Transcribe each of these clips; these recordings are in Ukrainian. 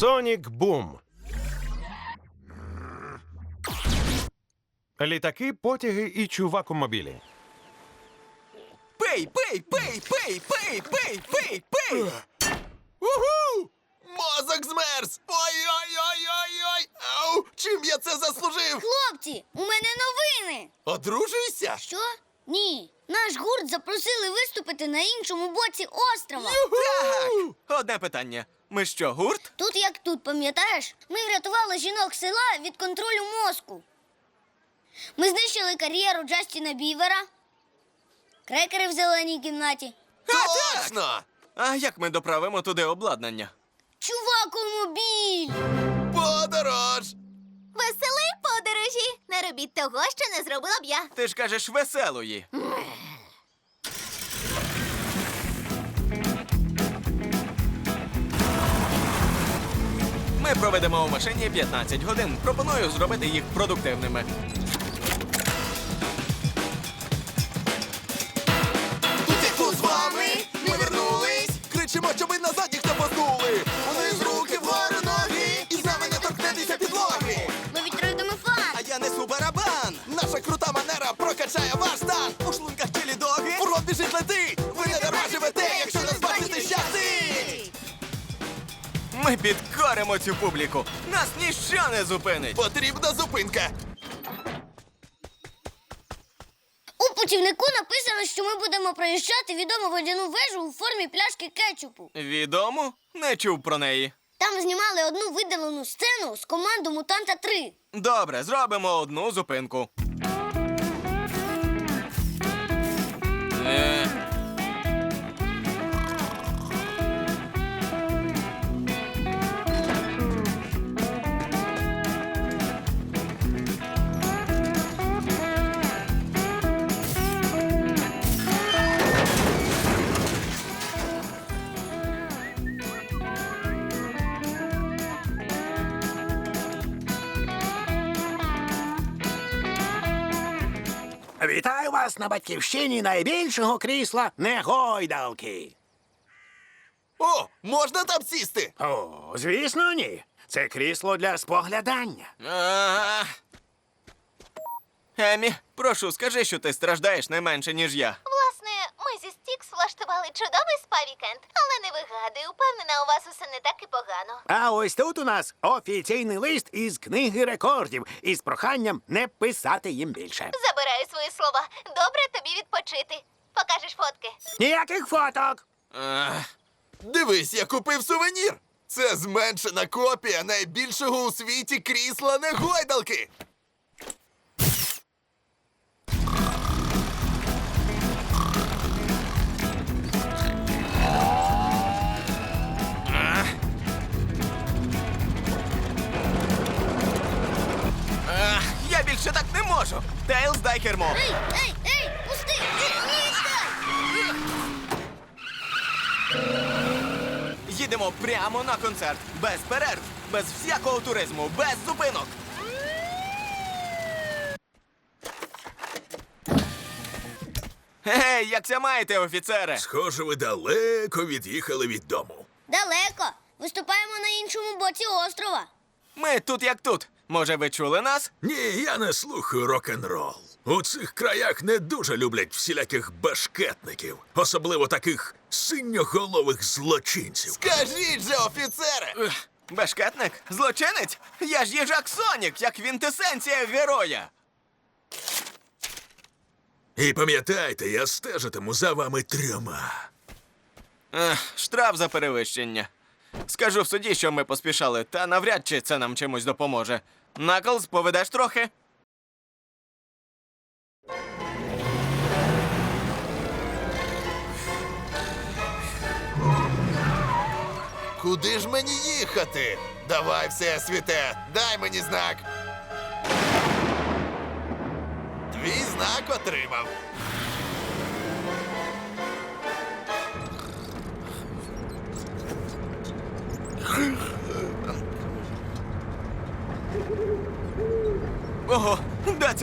Сонік Бум. Літаки, потяги і чувакомобілі. Пий, пий, пий, пий, пий, пий, пий, пий. Уху! Мозок змерз! Ой-ой-ой-ой-ой! Ау! Чим я це заслужив? Хлопці, у мене новини. Одружуйся? Що? Ні. Наш гурт запросили виступити на іншому боці острова. Так! Одне питання. Ми що, гурт? Тут як тут, пам'ятаєш? Ми врятували жінок села від контролю мозку. Ми знищили кар'єру Джастіна Бівера. Крекери в зеленій кімнаті. Точно! А як ми доправимо туди обладнання? Чувакомобіль! Подорож! Веселої подорожі! Не робіть того, що не зробила б я. Ти ж кажеш веселої. Ми проведемо у машині 15 годин. Пропоную зробити їх продуктивними. Підкоримо цю публіку. Нас ніщо не зупинить. Потрібна зупинка. У путівнику написано, що ми будемо проїжджати відому водяну вежу у формі пляшки кетчупу. Відомо? Не чув про неї. Там знімали одну видалену сцену з команду Мутанта 3. Добре, зробимо одну зупинку. Е, Вітаю вас на батьківщині найбільшого крісла негойдалки. О, можна там сісти? О, звісно, ні. Це крісло для споглядання. А. Емі, прошу, скажи, що ти страждаєш не менше, ніж я. Зі Стікс влаштували чудовий спа-вікенд. Але не вигадую, упевнена, у вас усе не так і погано. А ось тут у нас офіційний лист із книги рекордів із проханням не писати їм більше. Забираю свої слова. Добре тобі відпочити. Покажеш фотки. Ніяких фоток. Ах. Дивись, я купив сувенір. Це зменшена копія найбільшого у світі крісла негойдалки. Тейлз, кермо. Ей, ей, ей, пусти! Ні, чекай! Їдемо прямо на концерт. Без перерв, без всякого туризму, без зупинок. Гей, якся маєте, офіцере? Схоже, ви далеко від'їхали від дому. Далеко. Виступаємо на іншому боці острова. Ми тут як тут. Може, ви чули нас? Ні, я не слухаю рок-н-рол. У цих краях не дуже люблять всіляких башкетників, особливо таких синьоголових злочинців. Скажіть же, офіцере! Бешкетник? Злочинець? Я ж їжак Сонік, як квінтесенція героя. І пам'ятайте, я стежитиму за вами трьома. Ех, штраф за перевищення. Скажу в суді, що ми поспішали, та навряд чи це нам чимось допоможе. Наклз, поведеш трохи? Куди ж мені їхати? Давай, все світе, дай мені знак. Твій знак отримав. Ого, де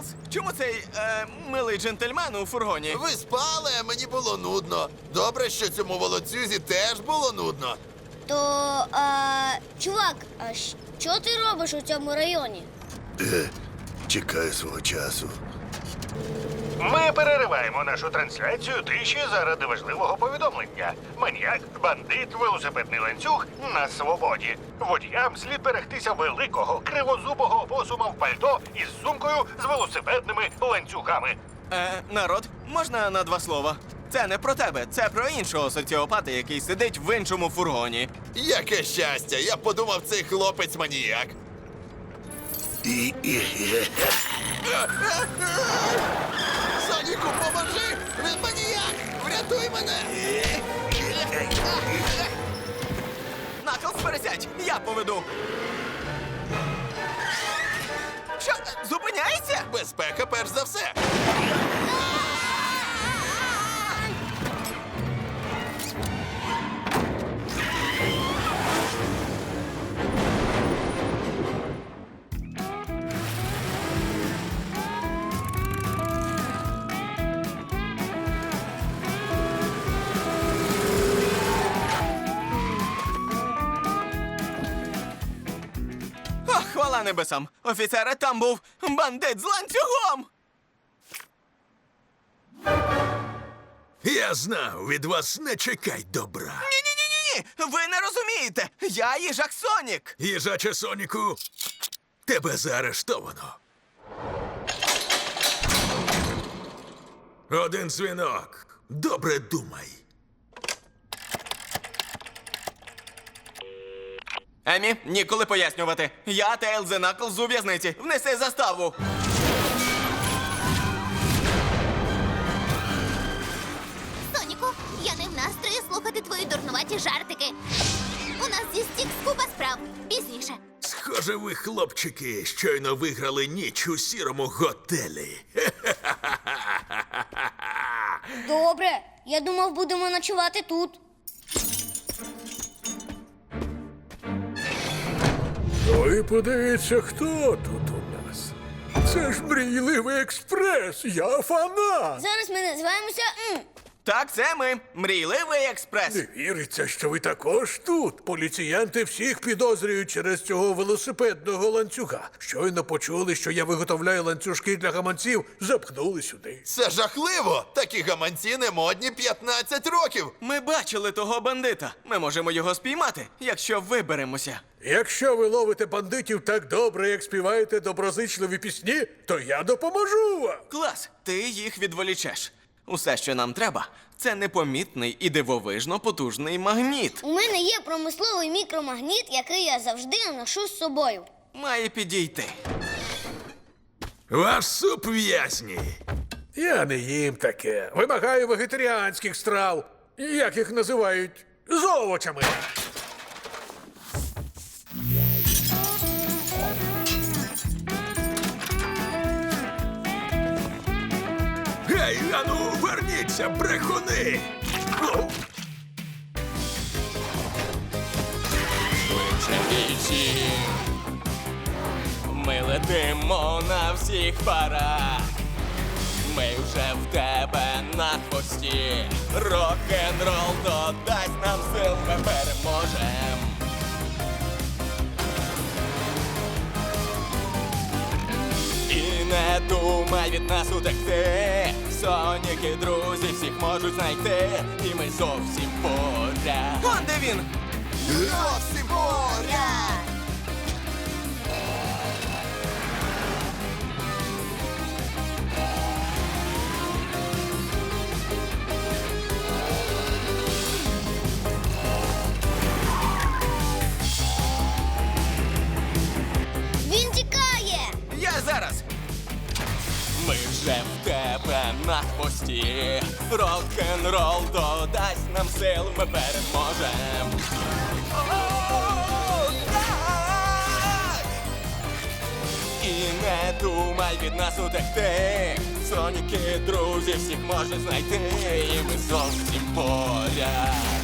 це чому цей е, милий джентльмен у фургоні? Ви спали, а мені було нудно. Добре, що цьому волоцюзі теж було нудно. То, а, чувак, а що ти робиш у цьому районі? Чекаю свого часу. Ми перериваємо нашу трансляцію тиші заради важливого повідомлення. Маніяк, бандит, велосипедний ланцюг на свободі. Водіям слід берегтися великого кривозубого посума в пальто із сумкою з велосипедними ланцюгами. Е, народ, можна на два слова? Це не про тебе, це про іншого соціопата, який сидить в іншому фургоні. Яке щастя! Я подумав, цей хлопець маніяк. Соніку, поможи! Він маніяк! Врятуй мене! Наклз, пересядь, я поведу. Що, зупиняється? Безпека перш за все. Хвала небесам. Офіцере, там був бандит з ланцюгом. Я знав, від вас не чекай добра. Ні-ні-ні-ні! Ви не розумієте! Я їжак Сонік! Їжаче Соніку, тебе заарештовано. Один дзвінок. Добре думай. Емі, ніколи пояснювати. Я Тейлзе Наклз у в'язниці. Внеси заставу. Соніку, я не в настрої слухати твої дурнуваті жартики. У нас зі Стікс купа справ. Пізніше. Схоже, ви, хлопчики, щойно виграли ніч у сірому готелі. Добре, я думав, будемо ночувати тут. Ой, подивіться, хто тут у нас. Це ж мрійливий експрес, я фанат. Зараз ми називаємося М. Так, це ми. Мрійливий експрес. Не віриться, що ви також тут. Поліціянти всіх підозрюють через цього велосипедного ланцюга. Щойно почули, що я виготовляю ланцюжки для гаманців, запхнули сюди. Це жахливо! Такі гаманці не модні 15 років. Ми бачили того бандита. Ми можемо його спіймати, якщо виберемося. Якщо ви ловите бандитів так добре, як співаєте доброзичливі пісні, то я допоможу вам. Клас, ти їх відволічеш. Усе, що нам треба, це непомітний і дивовижно потужний магніт. У мене є промисловий мікромагніт, який я завжди ношу з собою. Має підійти. Ваш суп в'язні. Я не їм таке. Вимагаю вегетаріанських страв. Як їх називають? З овочами. Верніться, брехуни! О, Ми летимо на всіх парах. Ми вже в тебе на хвості. Рок-н-рол додасть нам сил, ми переможем. І не думай від нас утекти. Соніки, друзі, всіх можуть знайти. І ми зовсім поряд. Он де він? Зовсім поряд! Рок-н-рол додасть нам сил, ми переможем. І не думай від нас утекти. Соніки, друзі, всіх можна знайти. І ми зовсім поряд.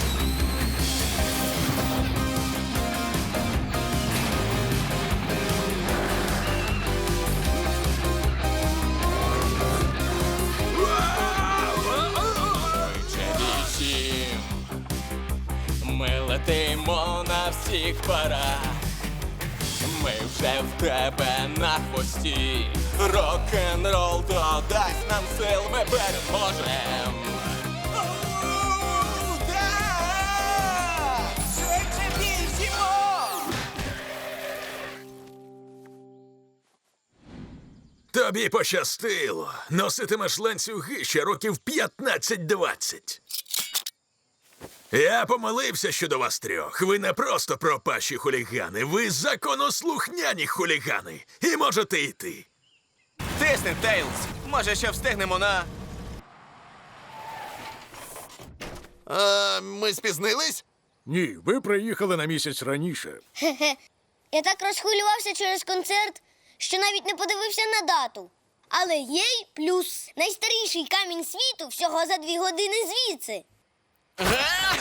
Всіх парах. Ми вже в тебе на хвості. Рок-н-рол додасть нам сил, ми переможем. Тобі пощастило. Носитимеш ланцюги ще років 15-20. Я помилився щодо вас трьох. Ви не просто пропащі хулігани, ви законослухняні хулігани. І можете йти. Тисни, Тейлз! Може, ще встигнемо на. А, ми спізнились? Ні, ви приїхали на місяць раніше. Хе-хе. Я так розхвилювався через концерт, що навіть не подивився на дату. Але є й плюс. Найстаріший камінь світу всього за дві години звідси. Га!